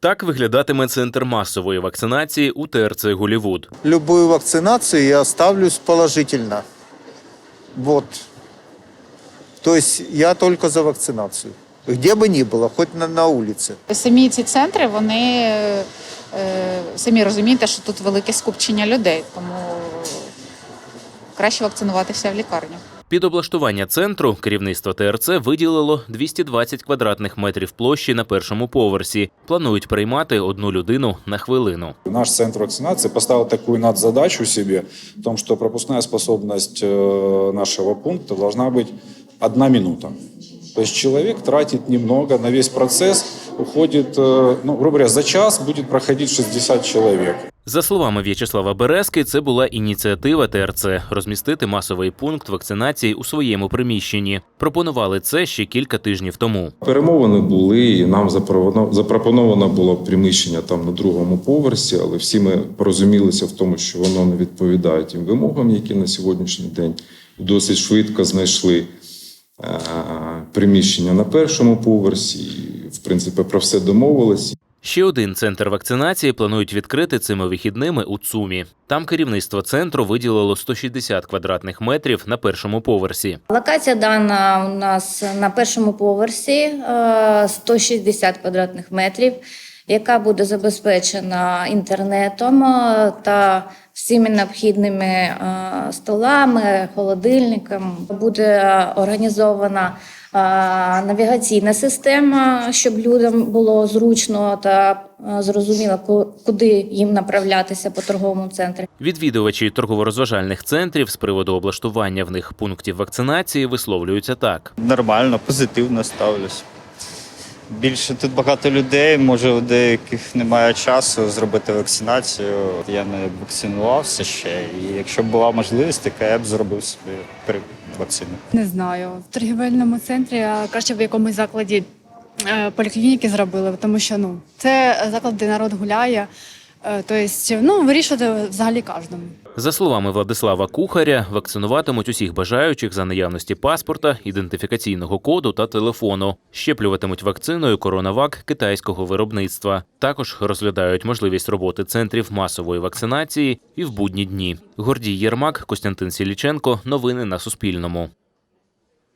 Так виглядатиме центр масової вакцинації у ТРЦ Голівуд. Любую вакцинацию я ставлюсь положительно. Вот. То есть я только за вакцинацию. Где бы ни было, хоть на, на улице. Самі ці центри, вони е, самі розумієте, що тут велике скупчення людей, тому краще вакцинуватися в лікарні. Під облаштування центру керівництво ТРЦ виділило 220 квадратних метрів площі на першому поверсі. Планують приймати одну людину на хвилину. Наш центр вакцинации поставил такую надзадачу себе, в том, что пропускная способность э, нашего пункта должна быть одна минута. То есть человек тратит немного на весь процесс, уходит, э, ну, грубо говоря, за час будет проходить 60 человек. За словами В'ячеслава Березки, це була ініціатива ТРЦ розмістити масовий пункт вакцинації у своєму приміщенні. Пропонували це ще кілька тижнів тому. Перемовини були, і нам запропоно- запропоновано було приміщення там на другому поверсі, але всі ми порозумілися в тому, що воно не відповідає тим вимогам, які на сьогоднішній день досить швидко знайшли е, приміщення на першому поверсі. В принципі, про все домовились. Ще один центр вакцинації планують відкрити цими вихідними у ЦУМі. Там керівництво центру виділило 160 квадратних метрів на першому поверсі. Локація дана у нас на першому поверсі е, 160 квадратних метрів, яка буде забезпечена інтернетом е, та всіми необхідними е, столами, холодильником. Буде організована е, навігаційна система, щоб людям було зручно та зрозуміло, куди їм направлятися по торговому центрі. Відвідувачі торгово-розважальних центрів з приводу облаштування в них пунктів вакцинації висловлюються так. Нормально, позитивно ставлюсь. Більше тут багато людей, може у деяких немає часу зробити вакцинацію. Я не вакцинувався ще, і якщо б була можливість, така я б зробив собі вакцину. Не знаю. В торгівельному центрі, а краще в якомусь закладі е, поліклініки зробили, тому що ну це заклад, де народ гуляє. Е, Тобто, ну вирішувати взагалі кожному. За словами Владислава Кухаря, вакцинуватимуть усіх бажаючих за наявності паспорта, ідентифікаційного коду та телефону. Щеплюватимуть вакциною коронавак китайського виробництва. Також розглядають можливість роботи центрів масової вакцинації і в будні дні. Гордій Єрмак, Костянтин Сіліченко. Новини на Суспільному.